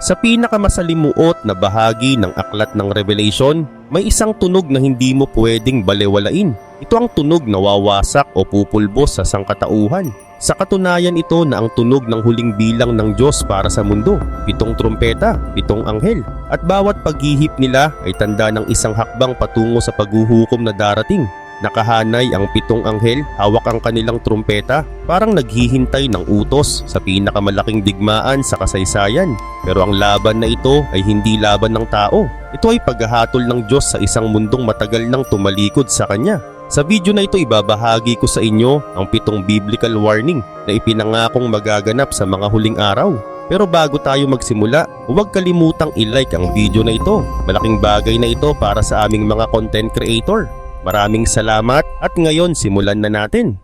Sa pinakamasalimuot na bahagi ng aklat ng Revelation, may isang tunog na hindi mo pwedeng balewalain. Ito ang tunog na wawasak o pupulbos sa sangkatauhan. Sa katunayan ito na ang tunog ng huling bilang ng Diyos para sa mundo, pitong trumpeta, pitong anghel, at bawat paghihip nila ay tanda ng isang hakbang patungo sa paghuhukom na darating. Nakahanay ang pitong anghel, hawak ang kanilang trumpeta, parang naghihintay ng utos sa pinakamalaking digmaan sa kasaysayan. Pero ang laban na ito ay hindi laban ng tao. Ito ay paghahatol ng Diyos sa isang mundong matagal nang tumalikod sa Kanya. Sa video na ito ibabahagi ko sa inyo ang pitong biblical warning na ipinangakong magaganap sa mga huling araw. Pero bago tayo magsimula, huwag kalimutang i-like ang video na ito. Malaking bagay na ito para sa aming mga content creator. Maraming salamat at ngayon simulan na natin.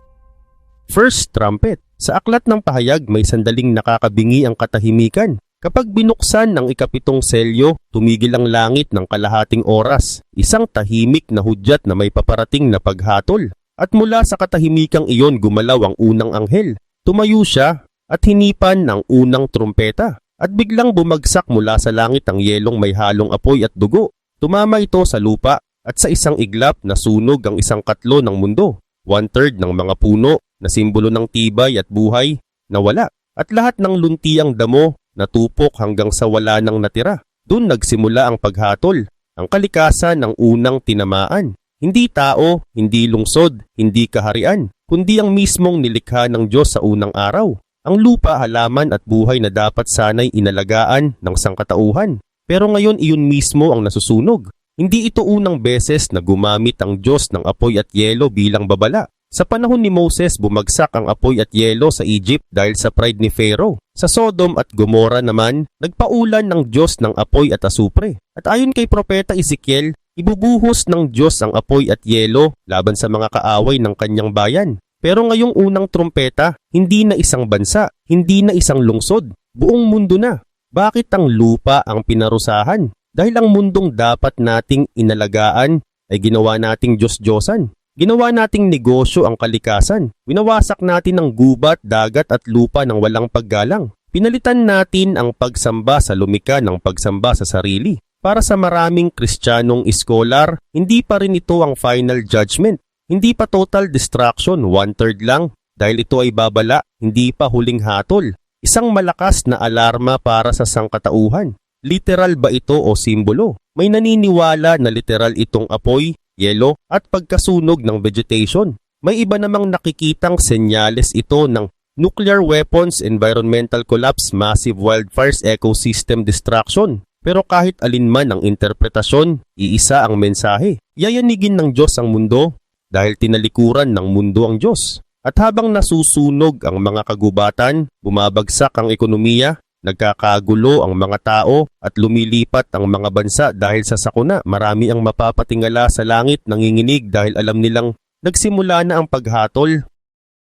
First trumpet. Sa aklat ng pahayag may sandaling nakakabingi ang katahimikan. Kapag binuksan ng ikapitong selyo, tumigil ang langit ng kalahating oras. Isang tahimik na hudyat na may paparating na paghatol. At mula sa katahimikang iyon gumalaw ang unang anghel. Tumayo siya at hinipan ng unang trumpeta. At biglang bumagsak mula sa langit ang yelong may halong apoy at dugo. Tumama ito sa lupa at sa isang iglap nasunog ang isang katlo ng mundo. One-third ng mga puno na simbolo ng tibay at buhay nawala. At lahat ng luntiang damo natupok hanggang sa wala nang natira. Doon nagsimula ang paghatol, ang kalikasan ng unang tinamaan. Hindi tao, hindi lungsod, hindi kaharian, kundi ang mismong nilikha ng Diyos sa unang araw. Ang lupa, halaman at buhay na dapat sanay inalagaan ng sangkatauhan. Pero ngayon iyon mismo ang nasusunog. Hindi ito unang beses na gumamit ang Diyos ng apoy at yelo bilang babala. Sa panahon ni Moses, bumagsak ang apoy at yelo sa Egypt dahil sa pride ni Pharaoh. Sa Sodom at Gomora naman, nagpaulan ng Diyos ng apoy at asupre. At ayon kay Propeta Ezekiel, ibubuhos ng Diyos ang apoy at yelo laban sa mga kaaway ng kanyang bayan. Pero ngayong unang trumpeta, hindi na isang bansa, hindi na isang lungsod, buong mundo na. Bakit ang lupa ang pinarusahan? Dahil ang mundong dapat nating inalagaan ay ginawa nating Diyos-Diyosan. Ginawa nating negosyo ang kalikasan. Winawasak natin ang gubat, dagat at lupa ng walang paggalang. Pinalitan natin ang pagsamba sa lumika ng pagsamba sa sarili. Para sa maraming kristyanong iskolar, hindi pa rin ito ang final judgment. Hindi pa total destruction, one-third lang. Dahil ito ay babala, hindi pa huling hatol. Isang malakas na alarma para sa sangkatauhan. Literal ba ito o simbolo? May naniniwala na literal itong apoy, yelo at pagkasunog ng vegetation. May iba namang nakikitang senyales ito ng nuclear weapons, environmental collapse, massive wildfires, ecosystem destruction. Pero kahit alinman ang interpretasyon, iisa ang mensahe. Yayanigin ng Diyos ang mundo dahil tinalikuran ng mundo ang Diyos. At habang nasusunog ang mga kagubatan, bumabagsak ang ekonomiya, Nagkakagulo ang mga tao at lumilipat ang mga bansa dahil sa sakuna. Marami ang mapapatingala sa langit nanginginig dahil alam nilang nagsimula na ang paghatol.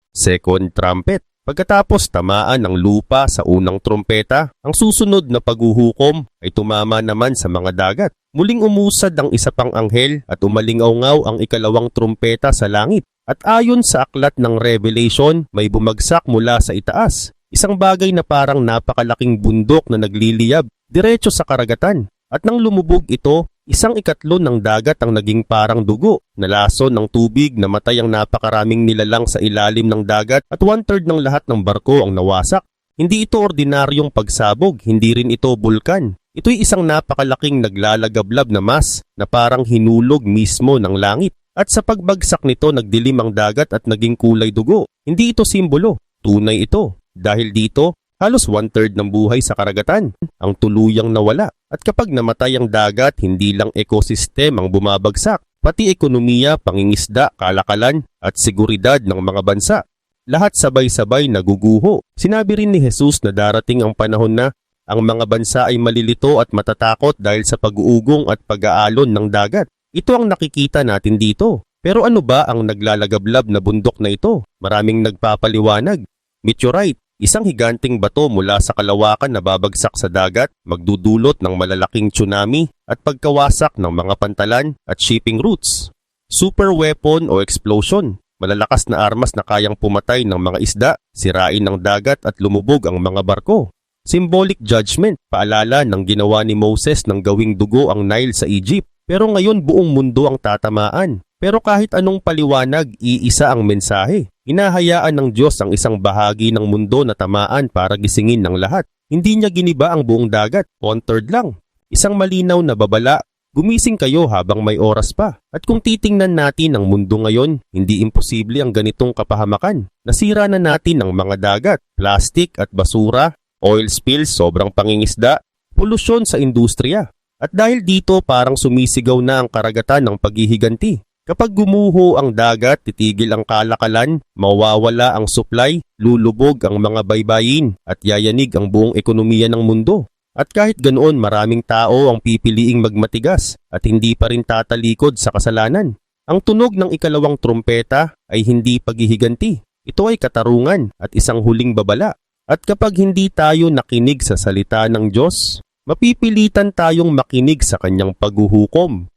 Second trumpet. Pagkatapos tamaan ng lupa sa unang trompeta, ang susunod na paghuhukom ay tumama naman sa mga dagat. Muling umusad ang isa pang anghel at umalingaw ang ikalawang trompeta sa langit. At ayon sa aklat ng Revelation, may bumagsak mula sa itaas Isang bagay na parang napakalaking bundok na nagliliyab diretso sa karagatan. At nang lumubog ito, isang ikatlo ng dagat ang naging parang dugo. Nalason ng tubig, namatay ang napakaraming nilalang sa ilalim ng dagat at one-third ng lahat ng barko ang nawasak. Hindi ito ordinaryong pagsabog, hindi rin ito bulkan. Ito'y isang napakalaking naglalagablab na mas na parang hinulog mismo ng langit. At sa pagbagsak nito nagdilim ang dagat at naging kulay dugo. Hindi ito simbolo, tunay ito. Dahil dito, halos one-third ng buhay sa karagatan ang tuluyang nawala. At kapag namatay ang dagat, hindi lang ekosistem ang bumabagsak, pati ekonomiya, pangingisda, kalakalan at seguridad ng mga bansa. Lahat sabay-sabay naguguho. Sinabi rin ni Jesus na darating ang panahon na ang mga bansa ay malilito at matatakot dahil sa pag-uugong at pag-aalon ng dagat. Ito ang nakikita natin dito. Pero ano ba ang naglalagablab na bundok na ito? Maraming nagpapaliwanag. Meteorite, Isang higanting bato mula sa kalawakan na babagsak sa dagat, magdudulot ng malalaking tsunami at pagkawasak ng mga pantalan at shipping routes. Super weapon o explosion, malalakas na armas na kayang pumatay ng mga isda, sirain ng dagat at lumubog ang mga barko. Symbolic judgment, paalala ng ginawa ni Moses ng gawing dugo ang Nile sa Egypt. Pero ngayon buong mundo ang tatamaan. Pero kahit anong paliwanag, iisa ang mensahe. Hinahayaan ng Diyos ang isang bahagi ng mundo na tamaan para gisingin ng lahat. Hindi niya giniba ang buong dagat, one-third lang. Isang malinaw na babala, gumising kayo habang may oras pa. At kung titingnan natin ang mundo ngayon, hindi imposible ang ganitong kapahamakan. Nasira na natin ang mga dagat, plastic at basura, oil spills, sobrang pangingisda, polusyon sa industriya. At dahil dito parang sumisigaw na ang karagatan ng paghihiganti. Kapag gumuho ang dagat, titigil ang kalakalan, mawawala ang supply, lulubog ang mga baybayin at yayanig ang buong ekonomiya ng mundo. At kahit ganoon maraming tao ang pipiliing magmatigas at hindi pa rin tatalikod sa kasalanan. Ang tunog ng ikalawang trumpeta ay hindi paghihiganti. Ito ay katarungan at isang huling babala. At kapag hindi tayo nakinig sa salita ng Diyos, mapipilitan tayong makinig sa kanyang paghuhukom.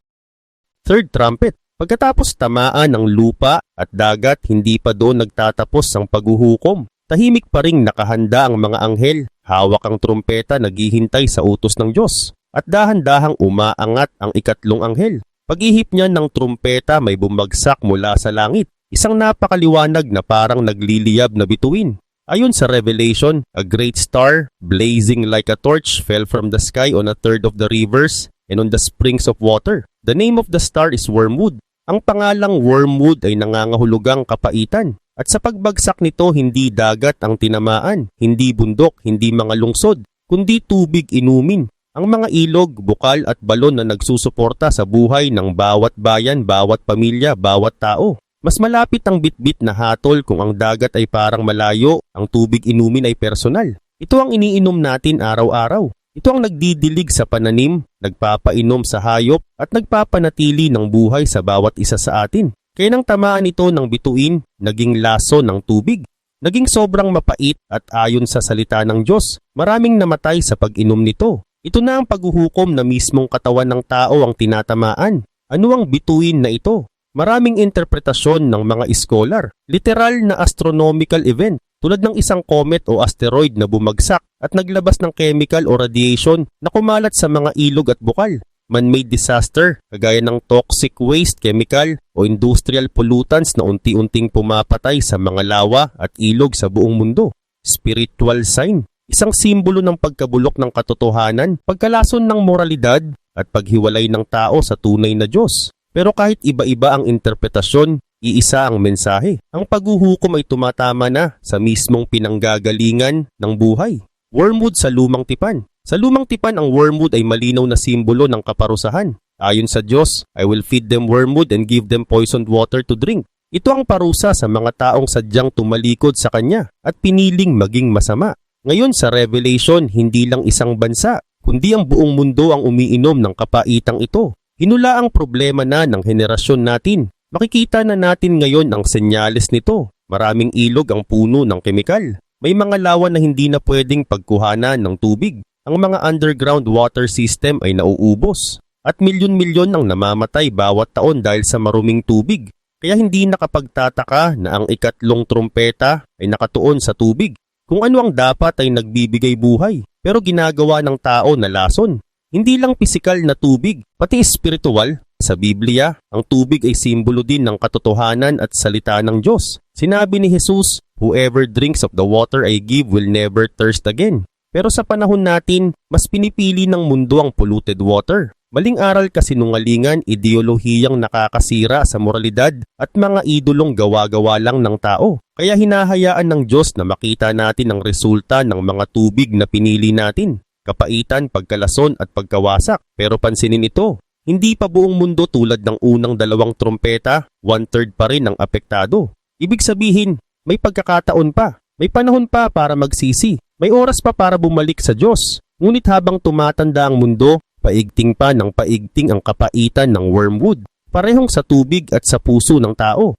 Third trumpet. Pagkatapos tamaan ng lupa at dagat, hindi pa doon nagtatapos ang paghuhukom. Tahimik pa ring nakahanda ang mga anghel, hawak ang trumpeta naghihintay sa utos ng Diyos. At dahan-dahang umaangat ang ikatlong anghel. Pag-ihip niya ng trumpeta may bumagsak mula sa langit. Isang napakaliwanag na parang nagliliyab na bituin. Ayon sa Revelation, a great star, blazing like a torch, fell from the sky on a third of the rivers and on the springs of water. The name of the star is Wormwood. Ang pangalang Wormwood ay nangangahulugang kapaitan. At sa pagbagsak nito, hindi dagat ang tinamaan, hindi bundok, hindi mga lungsod, kundi tubig inumin. Ang mga ilog, bukal at balon na nagsusuporta sa buhay ng bawat bayan, bawat pamilya, bawat tao. Mas malapit ang bitbit na hatol kung ang dagat ay parang malayo, ang tubig inumin ay personal. Ito ang iniinom natin araw-araw. Ito ang nagdidilig sa pananim, nagpapainom sa hayop at nagpapanatili ng buhay sa bawat isa sa atin. Kaya nang tamaan ito ng bituin, naging laso ng tubig. Naging sobrang mapait at ayon sa salita ng Diyos, maraming namatay sa pag-inom nito. Ito na ang paghuhukom na mismong katawan ng tao ang tinatamaan. Ano ang bituin na ito? Maraming interpretasyon ng mga iskolar, literal na astronomical event tulad ng isang comet o asteroid na bumagsak at naglabas ng chemical o radiation na kumalat sa mga ilog at bukal. Man-made disaster kagaya ng toxic waste, chemical o industrial pollutants na unti-unting pumapatay sa mga lawa at ilog sa buong mundo. Spiritual sign, isang simbolo ng pagkabulok ng katotohanan, pagkalason ng moralidad at paghiwalay ng tao sa tunay na Diyos. Pero kahit iba-iba ang interpretasyon, iisa ang mensahe. Ang paghuhukom ay tumatama na sa mismong pinanggagalingan ng buhay. Wormwood sa lumang tipan. Sa lumang tipan ang wormwood ay malinaw na simbolo ng kaparusahan. Ayon sa Diyos, I will feed them wormwood and give them poisoned water to drink. Ito ang parusa sa mga taong sadyang tumalikod sa Kanya at piniling maging masama. Ngayon sa Revelation, hindi lang isang bansa, kundi ang buong mundo ang umiinom ng kapaitang ito. Hinula ang problema na ng henerasyon natin. Makikita na natin ngayon ang senyales nito. Maraming ilog ang puno ng kemikal. May mga lawa na hindi na pwedeng pagkuhanan ng tubig. Ang mga underground water system ay nauubos. At milyon-milyon ang namamatay bawat taon dahil sa maruming tubig. Kaya hindi nakapagtataka na ang ikatlong trumpeta ay nakatuon sa tubig. Kung ano ang dapat ay nagbibigay buhay, pero ginagawa ng tao na lason. Hindi lang pisikal na tubig, pati espiritual. Sa Biblia, ang tubig ay simbolo din ng katotohanan at salita ng Diyos. Sinabi ni Jesus, Whoever drinks of the water I give will never thirst again. Pero sa panahon natin, mas pinipili ng mundo ang polluted water. Maling aral kasinungalingan, ideolohiyang nakakasira sa moralidad at mga idolong gawa-gawa lang ng tao. Kaya hinahayaan ng Diyos na makita natin ang resulta ng mga tubig na pinili natin. Kapaitan, pagkalason at pagkawasak. Pero pansinin ito, hindi pa buong mundo tulad ng unang dalawang trompeta, one-third pa rin ang apektado. Ibig sabihin, may pagkakataon pa, may panahon pa para magsisi, may oras pa para bumalik sa Diyos. Ngunit habang tumatanda ang mundo, paigting pa ng paigting ang kapaitan ng wormwood, parehong sa tubig at sa puso ng tao.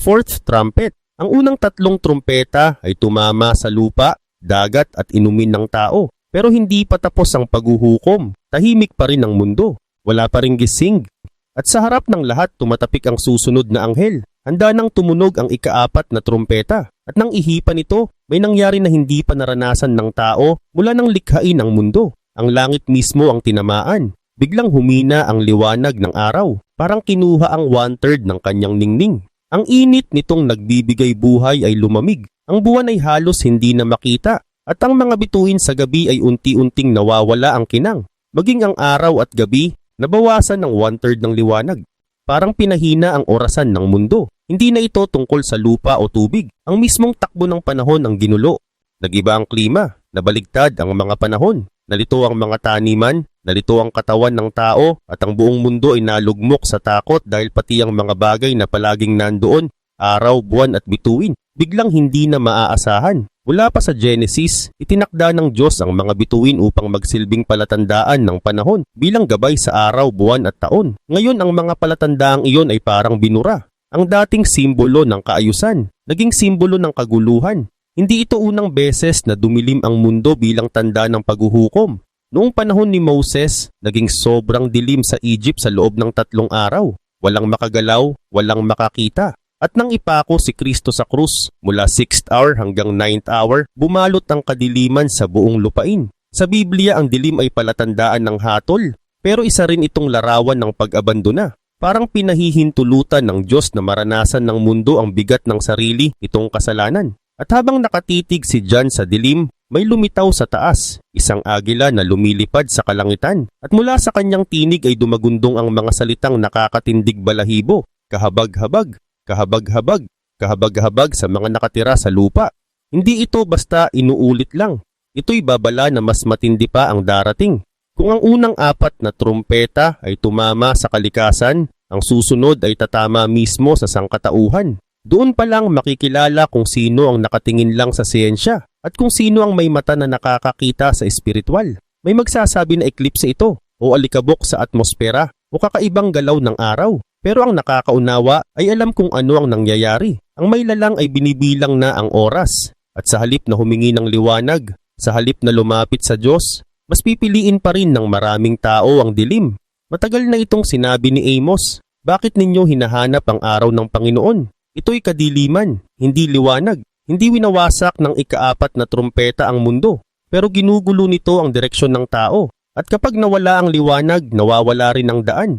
Fourth trumpet. Ang unang tatlong trumpeta ay tumama sa lupa, dagat at inumin ng tao. Pero hindi pa tapos ang paghuhukom. Tahimik pa rin ang mundo. Wala pa ring gising. At sa harap ng lahat tumatapik ang susunod na anghel. Handa nang tumunog ang ikaapat na trumpeta. At nang ihipan ito, may nangyari na hindi pa naranasan ng tao mula nang likhain ang mundo. Ang langit mismo ang tinamaan. Biglang humina ang liwanag ng araw. Parang kinuha ang one-third ng kanyang ningning. Ang init nitong nagbibigay buhay ay lumamig. Ang buwan ay halos hindi na makita. At ang mga bituin sa gabi ay unti-unting nawawala ang kinang. Maging ang araw at gabi, nabawasan ng one-third ng liwanag. Parang pinahina ang orasan ng mundo. Hindi na ito tungkol sa lupa o tubig. Ang mismong takbo ng panahon ang ginulo. Nagiba ang klima, nabaligtad ang mga panahon. Nalito ang mga taniman, nalito ang katawan ng tao at ang buong mundo ay nalugmok sa takot dahil pati ang mga bagay na palaging nandoon, araw, buwan at bituin, biglang hindi na maaasahan. Mula pa sa Genesis, itinakda ng Diyos ang mga bituin upang magsilbing palatandaan ng panahon bilang gabay sa araw, buwan at taon. Ngayon ang mga palatandaang iyon ay parang binura. Ang dating simbolo ng kaayusan, naging simbolo ng kaguluhan. Hindi ito unang beses na dumilim ang mundo bilang tanda ng paghuhukom. Noong panahon ni Moses, naging sobrang dilim sa Egypt sa loob ng tatlong araw. Walang makagalaw, walang makakita. At nang ipako si Kristo sa krus, mula 6th hour hanggang 9th hour, bumalot ang kadiliman sa buong lupain. Sa Biblia, ang dilim ay palatandaan ng hatol, pero isa rin itong larawan ng pag-abandona. Parang pinahihintulutan ng Diyos na maranasan ng mundo ang bigat ng sarili itong kasalanan. At habang nakatitig si John sa dilim, may lumitaw sa taas, isang agila na lumilipad sa kalangitan. At mula sa kanyang tinig ay dumagundong ang mga salitang nakakatindig balahibo, kahabag-habag, kahabag-habag, kahabag-habag sa mga nakatira sa lupa. Hindi ito basta inuulit lang. Ito'y babala na mas matindi pa ang darating. Kung ang unang apat na trumpeta ay tumama sa kalikasan, ang susunod ay tatama mismo sa sangkatauhan. Doon pa lang makikilala kung sino ang nakatingin lang sa siyensya at kung sino ang may mata na nakakakita sa espiritual. May magsasabi na eklipse ito o alikabok sa atmosfera o kakaibang galaw ng araw. Pero ang nakakaunawa ay alam kung ano ang nangyayari. Ang may lalang ay binibilang na ang oras. At sa halip na humingi ng liwanag, sa halip na lumapit sa Diyos, mas pipiliin pa rin ng maraming tao ang dilim. Matagal na itong sinabi ni Amos, bakit ninyo hinahanap ang araw ng Panginoon? Ito'y kadiliman, hindi liwanag. Hindi winawasak ng ikaapat na trumpeta ang mundo, pero ginugulo nito ang direksyon ng tao. At kapag nawala ang liwanag, nawawala rin ang daan.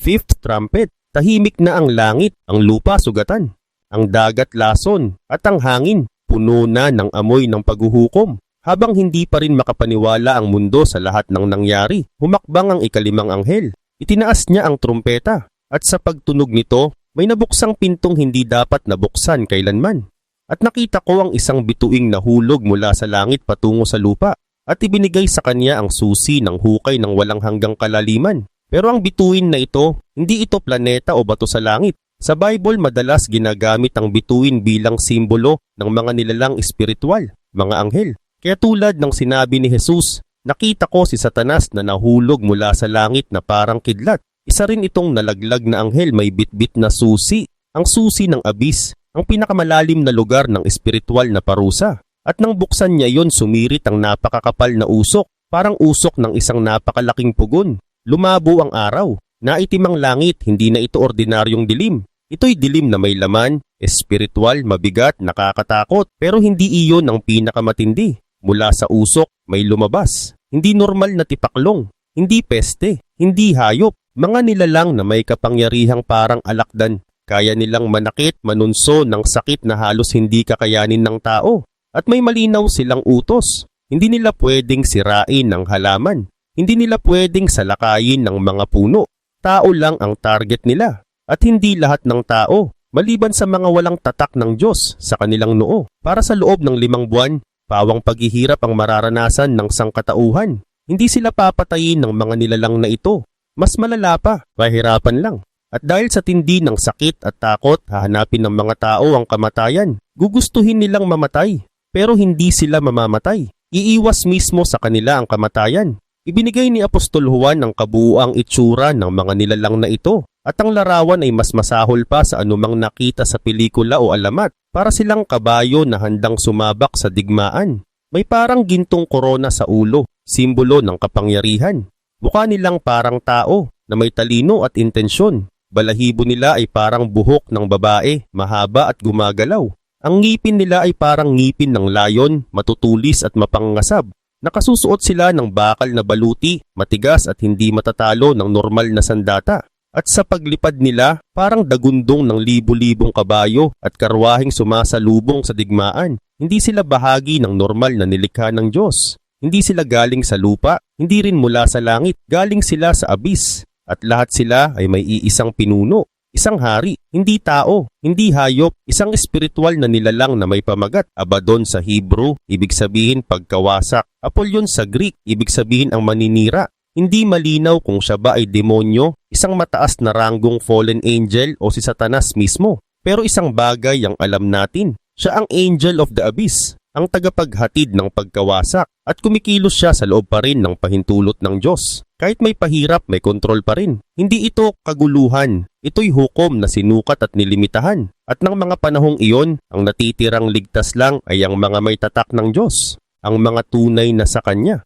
Fifth trumpet, tahimik na ang langit, ang lupa sugatan, ang dagat lason, at ang hangin, puno na ng amoy ng paghuhukom. Habang hindi pa rin makapaniwala ang mundo sa lahat ng nangyari, humakbang ang ikalimang anghel. Itinaas niya ang trumpeta, at sa pagtunog nito, may nabuksang pintong hindi dapat nabuksan kailanman. At nakita ko ang isang bituing nahulog mula sa langit patungo sa lupa, at ibinigay sa kanya ang susi ng hukay ng walang hanggang kalaliman. Pero ang bituin na ito, hindi ito planeta o bato sa langit. Sa Bible, madalas ginagamit ang bituin bilang simbolo ng mga nilalang espiritual, mga anghel. Kaya tulad ng sinabi ni Jesus, nakita ko si Satanas na nahulog mula sa langit na parang kidlat. Isa rin itong nalaglag na anghel may bitbit na susi, ang susi ng abis, ang pinakamalalim na lugar ng espiritual na parusa. At nang buksan niya yon sumirit ang napakakapal na usok, parang usok ng isang napakalaking pugon. Lumabo ang araw, naitim ang langit, hindi na ito ordinaryong dilim. Ito'y dilim na may laman, espiritual, mabigat, nakakatakot, pero hindi iyon ang pinakamatindi. Mula sa usok, may lumabas. Hindi normal na tipaklong, hindi peste, hindi hayop, mga nilalang na may kapangyarihang parang alakdan. Kaya nilang manakit, manunso ng sakit na halos hindi kakayanin ng tao. At may malinaw silang utos. Hindi nila pwedeng sirain ng halaman. Hindi nila pwedeng salakayin ng mga puno. Tao lang ang target nila. At hindi lahat ng tao, maliban sa mga walang tatak ng Diyos sa kanilang noo. Para sa loob ng limang buwan, pawang paghihirap ang mararanasan ng sangkatauhan. Hindi sila papatayin ng mga nilalang na ito. Mas malala pa, mahirapan lang. At dahil sa tindi ng sakit at takot, hahanapin ng mga tao ang kamatayan. Gugustuhin nilang mamatay, pero hindi sila mamamatay. Iiwas mismo sa kanila ang kamatayan. Ibinigay ni Apostol Juan ang kabuuang itsura ng mga nilalang na ito at ang larawan ay mas masahol pa sa anumang nakita sa pelikula o alamat para silang kabayo na handang sumabak sa digmaan. May parang gintong korona sa ulo, simbolo ng kapangyarihan. Mukha nilang parang tao, na may talino at intensyon. Balahibo nila ay parang buhok ng babae, mahaba at gumagalaw. Ang ngipin nila ay parang ngipin ng layon, matutulis at mapangasab. Nakasusuot sila ng bakal na baluti, matigas at hindi matatalo ng normal na sandata. At sa paglipad nila, parang dagundong ng libu-libong kabayo at karwahing sumasalubong sa digmaan. Hindi sila bahagi ng normal na nilikha ng Diyos. Hindi sila galing sa lupa, hindi rin mula sa langit, galing sila sa abis. At lahat sila ay may iisang pinuno, isang hari, hindi tao, hindi hayop, isang espiritual na nilalang na may pamagat. Abaddon sa Hebrew, ibig sabihin pagkawasak. Apollyon sa Greek, ibig sabihin ang maninira. Hindi malinaw kung siya ba ay demonyo, isang mataas na ranggong fallen angel o si Satanas mismo. Pero isang bagay ang alam natin, siya ang angel of the abyss, ang tagapaghatid ng pagkawasak at kumikilos siya sa loob pa rin ng pahintulot ng Diyos. Kahit may pahirap, may kontrol pa rin. Hindi ito kaguluhan. Ito'y hukom na sinukat at nilimitahan. At ng mga panahong iyon, ang natitirang ligtas lang ay ang mga may tatak ng Diyos, ang mga tunay na sa Kanya.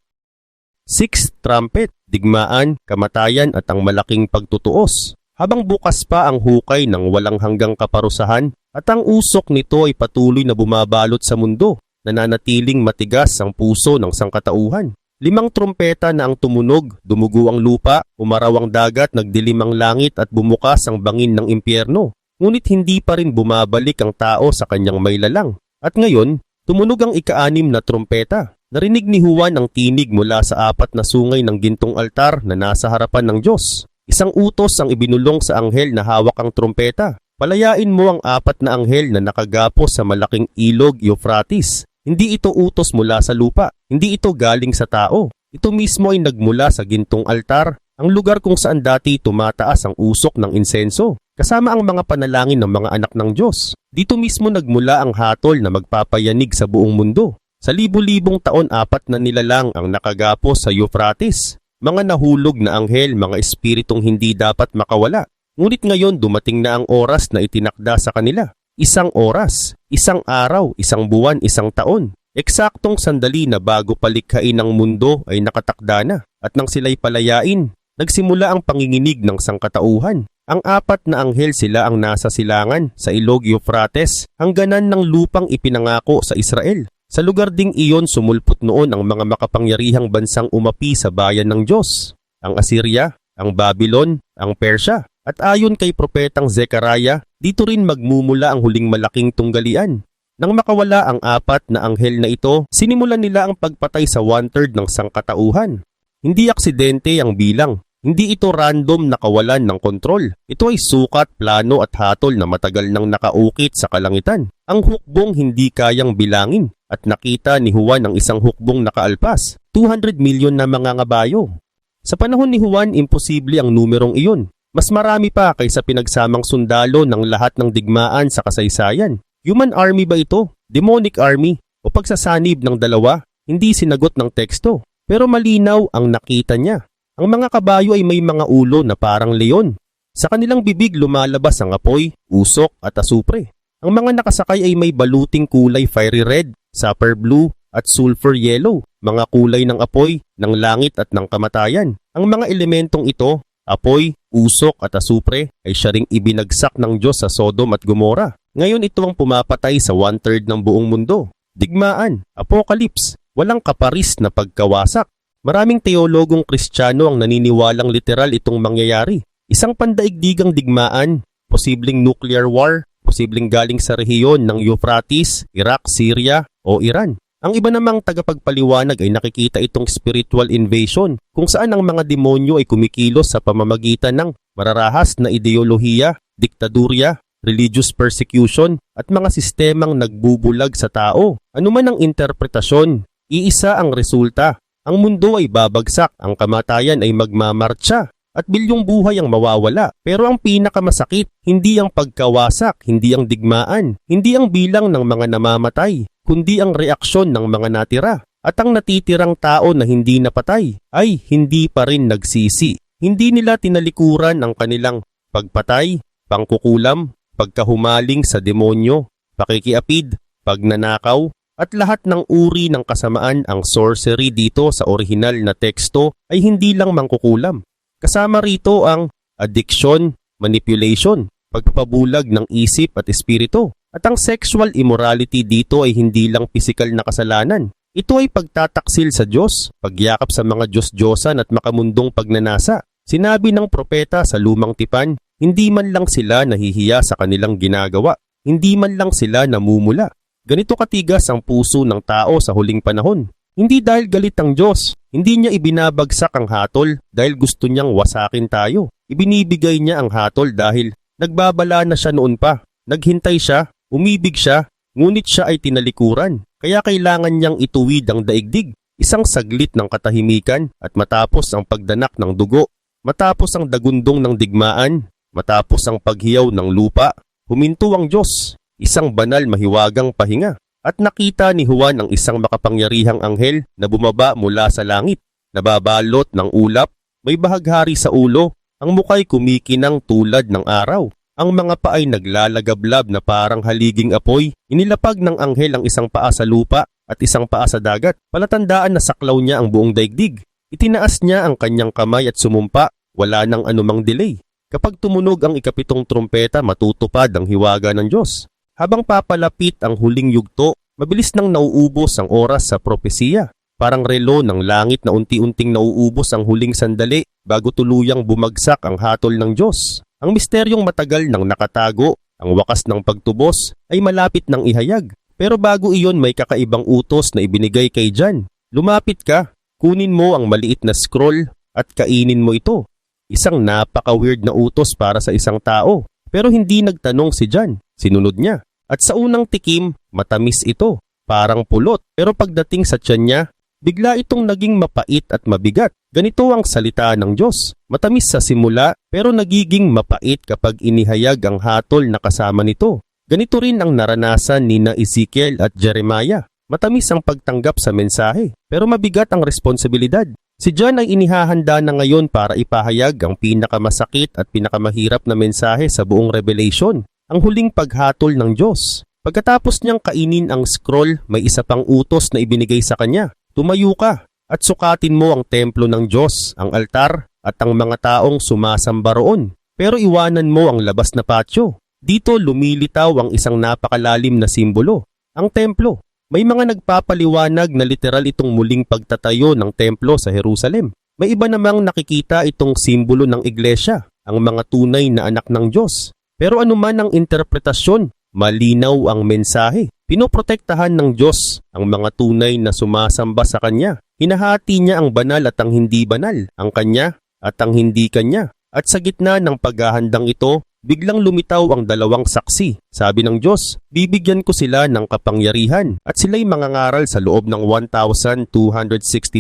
Sixth trumpet, digmaan, kamatayan at ang malaking pagtutuos. Habang bukas pa ang hukay ng walang hanggang kaparusahan at ang usok nito ay patuloy na bumabalot sa mundo, nananatiling matigas ang puso ng sangkatauhan. Limang trumpeta na ang tumunog, dumugo ang lupa, umaraw ang dagat, nagdilim ang langit at bumukas ang bangin ng impyerno. Ngunit hindi pa rin bumabalik ang tao sa kanyang may lalang. At ngayon, tumunog ang ikaanim na trumpeta. Narinig ni Juan ang tinig mula sa apat na sungay ng gintong altar na nasa harapan ng Diyos. Isang utos ang ibinulong sa anghel na hawak ang trumpeta. Palayain mo ang apat na anghel na nakagapos sa malaking ilog Euphrates hindi ito utos mula sa lupa, hindi ito galing sa tao. Ito mismo ay nagmula sa gintong altar, ang lugar kung saan dati tumataas ang usok ng insenso, kasama ang mga panalangin ng mga anak ng Diyos. Dito mismo nagmula ang hatol na magpapayanig sa buong mundo. Sa libu-libong taon apat na nilalang ang nakagapos sa Euphrates. Mga nahulog na anghel, mga espiritong hindi dapat makawala. Ngunit ngayon dumating na ang oras na itinakda sa kanila. Isang oras, isang araw, isang buwan, isang taon. Eksaktong sandali na bago palikhain ng mundo ay nakatakda na at nang sila'y palayain, nagsimula ang panginginig ng sangkatauhan. Ang apat na anghel sila ang nasa silangan sa ilog Euphrates, hangganan ng lupang ipinangako sa Israel. Sa lugar ding iyon sumulpot noon ang mga makapangyarihang bansang umapi sa bayan ng Diyos. Ang Assyria, ang Babylon, ang Persya. At ayon kay Propetang Zechariah, dito rin magmumula ang huling malaking tunggalian. Nang makawala ang apat na anghel na ito, sinimulan nila ang pagpatay sa one-third ng sangkatauhan. Hindi aksidente ang bilang. Hindi ito random na kawalan ng kontrol. Ito ay sukat, plano at hatol na matagal nang nakaukit sa kalangitan. Ang hukbong hindi kayang bilangin at nakita ni Juan ang isang hukbong nakaalpas. 200 milyon na mga ngabayo. Sa panahon ni Juan, imposible ang numerong iyon. Mas marami pa kaysa pinagsamang sundalo ng lahat ng digmaan sa kasaysayan. Human army ba ito? Demonic army? O pagsasanib ng dalawa? Hindi sinagot ng teksto. Pero malinaw ang nakita niya. Ang mga kabayo ay may mga ulo na parang leon. Sa kanilang bibig lumalabas ang apoy, usok at asupre. Ang mga nakasakay ay may baluting kulay fiery red, sapper blue at sulfur yellow, mga kulay ng apoy, ng langit at ng kamatayan. Ang mga elementong ito Apoy, usok at asupre ay siya ring ibinagsak ng Diyos sa Sodom at Gomora. Ngayon ito ang pumapatay sa one-third ng buong mundo. Digmaan, apocalypse, walang kaparis na pagkawasak. Maraming teologong kristyano ang naniniwalang literal itong mangyayari. Isang pandaigdigang digmaan, posibleng nuclear war, posibleng galing sa rehiyon ng Euphrates, Iraq, Syria o Iran. Ang iba namang tagapagpaliwanag ay nakikita itong spiritual invasion kung saan ang mga demonyo ay kumikilos sa pamamagitan ng mararahas na ideolohiya, diktadurya, religious persecution at mga sistemang nagbubulag sa tao. Ano man ang interpretasyon, iisa ang resulta. Ang mundo ay babagsak, ang kamatayan ay magmamartsa at bilyong buhay ang mawawala. Pero ang pinakamasakit, hindi ang pagkawasak, hindi ang digmaan, hindi ang bilang ng mga namamatay, kundi ang reaksyon ng mga natira. At ang natitirang tao na hindi napatay ay hindi pa rin nagsisi. Hindi nila tinalikuran ang kanilang pagpatay, pangkukulam, pagkahumaling sa demonyo, pakikiapid, pagnanakaw, at lahat ng uri ng kasamaan ang sorcery dito sa orihinal na teksto ay hindi lang mangkukulam. Kasama rito ang addiction, manipulation, pagpapabulag ng isip at espiritu. At ang sexual immorality dito ay hindi lang pisikal na kasalanan. Ito ay pagtataksil sa Diyos, pagyakap sa mga Diyos-Diyosan at makamundong pagnanasa. Sinabi ng propeta sa lumang tipan, hindi man lang sila nahihiya sa kanilang ginagawa, hindi man lang sila namumula. Ganito katigas ang puso ng tao sa huling panahon. Hindi dahil galit ang Diyos, hindi niya ibinabagsak ang hatol dahil gusto niyang wasakin tayo. Ibinibigay niya ang hatol dahil nagbabala na siya noon pa. Naghintay siya, umibig siya, ngunit siya ay tinalikuran. Kaya kailangan niyang ituwid ang daigdig, isang saglit ng katahimikan at matapos ang pagdanak ng dugo, matapos ang dagundong ng digmaan, matapos ang paghiyaw ng lupa, huminto ang Diyos, isang banal mahiwagang pahinga. At nakita ni Juan ang isang makapangyarihang anghel na bumaba mula sa langit, nababalot ng ulap, may bahaghari sa ulo, ang mukay kumikinang tulad ng araw. Ang mga paay naglalagablab na parang haliging apoy. Inilapag ng anghel ang isang paa sa lupa at isang paa sa dagat. Palatandaan na saklaw niya ang buong daigdig. Itinaas niya ang kanyang kamay at sumumpa. Wala nang anumang delay. Kapag tumunog ang ikapitong trumpeta, matutupad ang hiwaga ng Diyos. Habang papalapit ang huling yugto, mabilis nang nauubos ang oras sa propesiya. Parang relo ng langit na unti-unting nauubos ang huling sandali bago tuluyang bumagsak ang hatol ng Diyos. Ang misteryong matagal nang nakatago, ang wakas ng pagtubos, ay malapit nang ihayag. Pero bago iyon may kakaibang utos na ibinigay kay Jan. Lumapit ka, kunin mo ang maliit na scroll at kainin mo ito. Isang napaka-weird na utos para sa isang tao. Pero hindi nagtanong si Jan. Sinunod niya. At sa unang tikim, matamis ito. Parang pulot. Pero pagdating sa tiyan niya, bigla itong naging mapait at mabigat. Ganito ang salita ng Diyos. Matamis sa simula pero nagiging mapait kapag inihayag ang hatol na kasama nito. Ganito rin ang naranasan ni na Ezekiel at Jeremiah. Matamis ang pagtanggap sa mensahe pero mabigat ang responsibilidad. Si John ay inihahanda na ngayon para ipahayag ang pinakamasakit at pinakamahirap na mensahe sa buong Revelation, ang huling paghatol ng Diyos. Pagkatapos niyang kainin ang scroll, may isa pang utos na ibinigay sa kanya. Tumayo ka at sukatin mo ang templo ng Diyos, ang altar at ang mga taong sumasamba roon. Pero iwanan mo ang labas na patio. Dito lumilitaw ang isang napakalalim na simbolo, ang templo. May mga nagpapaliwanag na literal itong muling pagtatayo ng templo sa Jerusalem. May iba namang nakikita itong simbolo ng iglesia, ang mga tunay na anak ng Diyos. Pero anuman ang interpretasyon, malinaw ang mensahe. Pinoprotektahan ng Diyos ang mga tunay na sumasamba sa Kanya. Hinahati niya ang banal at ang hindi banal, ang Kanya at ang hindi Kanya. At sa gitna ng paghahandang ito, biglang lumitaw ang dalawang saksi. Sabi ng Diyos, bibigyan ko sila ng kapangyarihan at sila'y mangangaral sa loob ng 1,260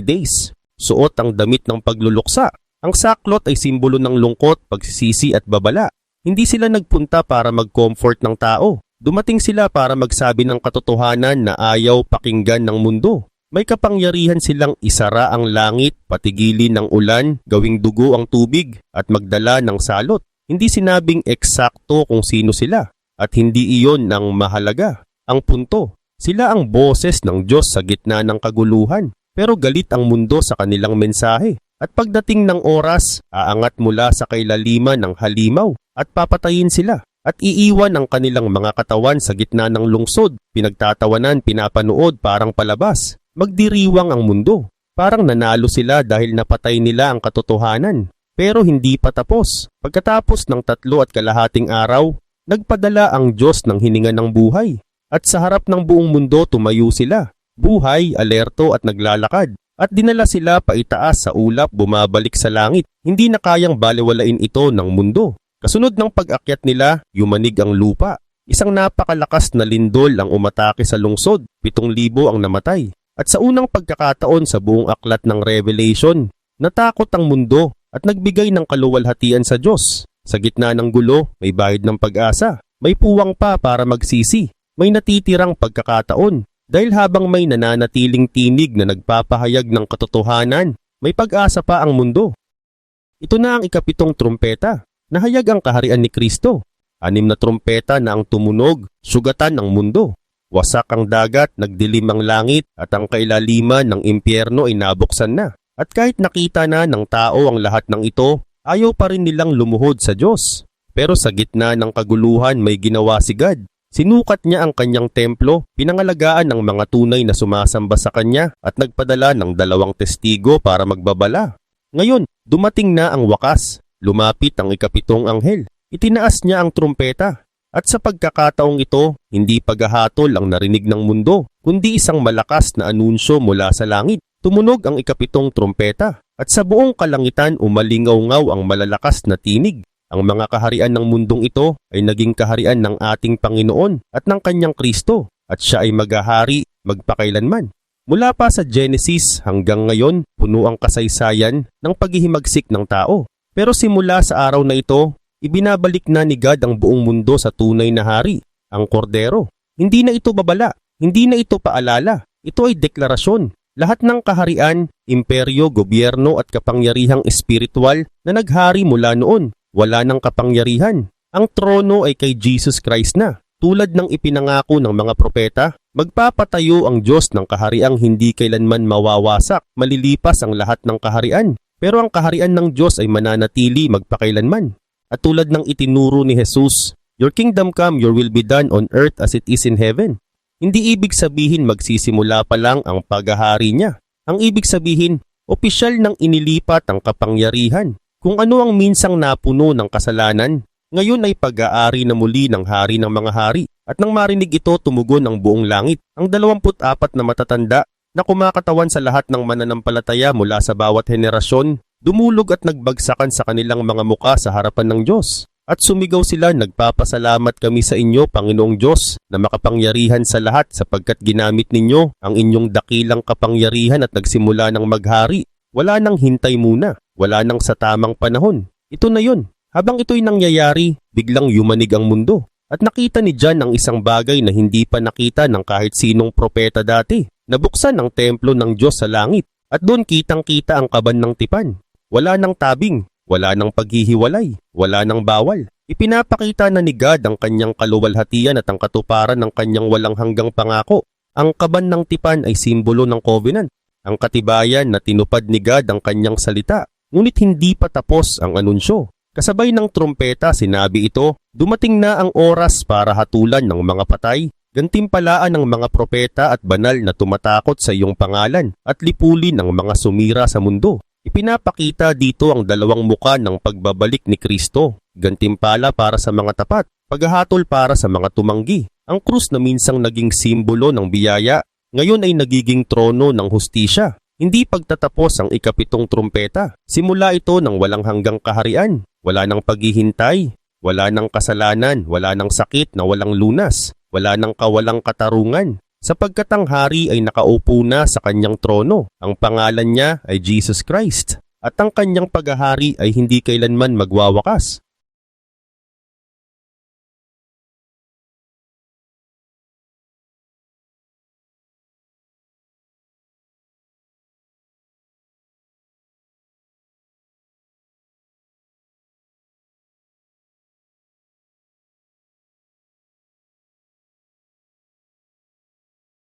days. Suot ang damit ng pagluluksa. Ang saklot ay simbolo ng lungkot, pagsisisi at babala. Hindi sila nagpunta para mag-comfort ng tao. Dumating sila para magsabi ng katotohanan na ayaw pakinggan ng mundo. May kapangyarihan silang isara ang langit, patigilin ng ulan, gawing dugo ang tubig, at magdala ng salot. Hindi sinabing eksakto kung sino sila, at hindi iyon ang mahalaga. Ang punto, sila ang boses ng Diyos sa gitna ng kaguluhan, pero galit ang mundo sa kanilang mensahe. At pagdating ng oras, aangat mula sa kailaliman ng halimaw at papatayin sila at iiwan ang kanilang mga katawan sa gitna ng lungsod, pinagtatawanan, pinapanood parang palabas. Magdiriwang ang mundo. Parang nanalo sila dahil napatay nila ang katotohanan. Pero hindi pa tapos. Pagkatapos ng tatlo at kalahating araw, nagpadala ang Diyos ng hininga ng buhay. At sa harap ng buong mundo tumayo sila. Buhay, alerto at naglalakad. At dinala sila paitaas sa ulap bumabalik sa langit. Hindi na kayang balewalain ito ng mundo. Kasunod ng pag-akyat nila, yumanig ang lupa. Isang napakalakas na lindol ang umatake sa lungsod, 7,000 ang namatay. At sa unang pagkakataon sa buong aklat ng Revelation, natakot ang mundo at nagbigay ng kaluwalhatian sa Diyos. Sa gitna ng gulo, may bahid ng pag-asa. May puwang pa para magsisi. May natitirang pagkakataon. Dahil habang may nananatiling tinig na nagpapahayag ng katotohanan, may pag-asa pa ang mundo. Ito na ang ikapitong trumpeta nahayag ang kaharian ni Kristo. Anim na trumpeta na ang tumunog, sugatan ang mundo. Wasak ang dagat, nagdilim ang langit, at ang kailaliman ng impyerno ay nabuksan na. At kahit nakita na ng tao ang lahat ng ito, ayaw pa rin nilang lumuhod sa Diyos. Pero sa gitna ng kaguluhan may ginawa si God. Sinukat niya ang kanyang templo, pinangalagaan ng mga tunay na sumasamba sa kanya at nagpadala ng dalawang testigo para magbabala. Ngayon, dumating na ang wakas. Lumapit ang ikapitong anghel. Itinaas niya ang trumpeta. At sa pagkakataong ito, hindi paghahatol ang narinig ng mundo, kundi isang malakas na anunsyo mula sa langit. Tumunog ang ikapitong trumpeta at sa buong kalangitan umalingaw-ngaw ang malalakas na tinig. Ang mga kaharian ng mundong ito ay naging kaharian ng ating Panginoon at ng kanyang Kristo at siya ay maghahari magpakailanman. Mula pa sa Genesis hanggang ngayon, puno ang kasaysayan ng paghihimagsik ng tao. Pero simula sa araw na ito, ibinabalik na ni God ang buong mundo sa tunay na hari, ang kordero. Hindi na ito babala, hindi na ito paalala, ito ay deklarasyon. Lahat ng kaharian, imperyo, gobyerno at kapangyarihang espiritual na naghari mula noon, wala ng kapangyarihan. Ang trono ay kay Jesus Christ na. Tulad ng ipinangako ng mga propeta, magpapatayo ang Diyos ng kahariang hindi kailanman mawawasak, malilipas ang lahat ng kaharian. Pero ang kaharian ng Diyos ay mananatili magpakailanman. At tulad ng itinuro ni Jesus, Your kingdom come, your will be done on earth as it is in heaven. Hindi ibig sabihin magsisimula pa lang ang paghahari niya. Ang ibig sabihin, opisyal nang inilipat ang kapangyarihan. Kung ano ang minsang napuno ng kasalanan, ngayon ay pag-aari na muli ng hari ng mga hari. At nang marinig ito tumugon ang buong langit, ang 24 na matatanda na kumakatawan sa lahat ng mananampalataya mula sa bawat henerasyon, dumulog at nagbagsakan sa kanilang mga muka sa harapan ng Diyos. At sumigaw sila, nagpapasalamat kami sa inyo, Panginoong Diyos, na makapangyarihan sa lahat sapagkat ginamit ninyo ang inyong dakilang kapangyarihan at nagsimula ng maghari. Wala nang hintay muna, wala nang sa tamang panahon. Ito na yon. Habang ito'y nangyayari, biglang yumanig ang mundo. At nakita ni John ang isang bagay na hindi pa nakita ng kahit sinong propeta dati. Nabuksan ang templo ng Diyos sa langit at doon kitang-kita ang kaban ng tipan. Wala nang tabing, wala nang paghihiwalay, wala nang bawal. Ipinapakita na ni God ang kanyang kaluwalhatian at ang katuparan ng kanyang walang hanggang pangako. Ang kaban ng tipan ay simbolo ng covenant, ang katibayan na tinupad ni God ang kanyang salita. Ngunit hindi pa tapos ang anunsyo. Kasabay ng trumpeta sinabi ito, dumating na ang oras para hatulan ng mga patay, gantimpalaan ng mga propeta at banal na tumatakot sa iyong pangalan at lipulin ang mga sumira sa mundo. Ipinapakita dito ang dalawang muka ng pagbabalik ni Kristo, gantimpala para sa mga tapat, paghahatol para sa mga tumanggi. Ang krus na minsang naging simbolo ng biyaya, ngayon ay nagiging trono ng hustisya. Hindi pagtatapos ang ikapitong trumpeta. Simula ito ng walang hanggang kaharian. Wala nang paghihintay, wala nang kasalanan, wala nang sakit na walang lunas, wala nang kawalang katarungan, sapagkat ang hari ay nakaupo na sa kanyang trono. Ang pangalan niya ay Jesus Christ, at ang kanyang paghahari ay hindi kailanman magwawakas.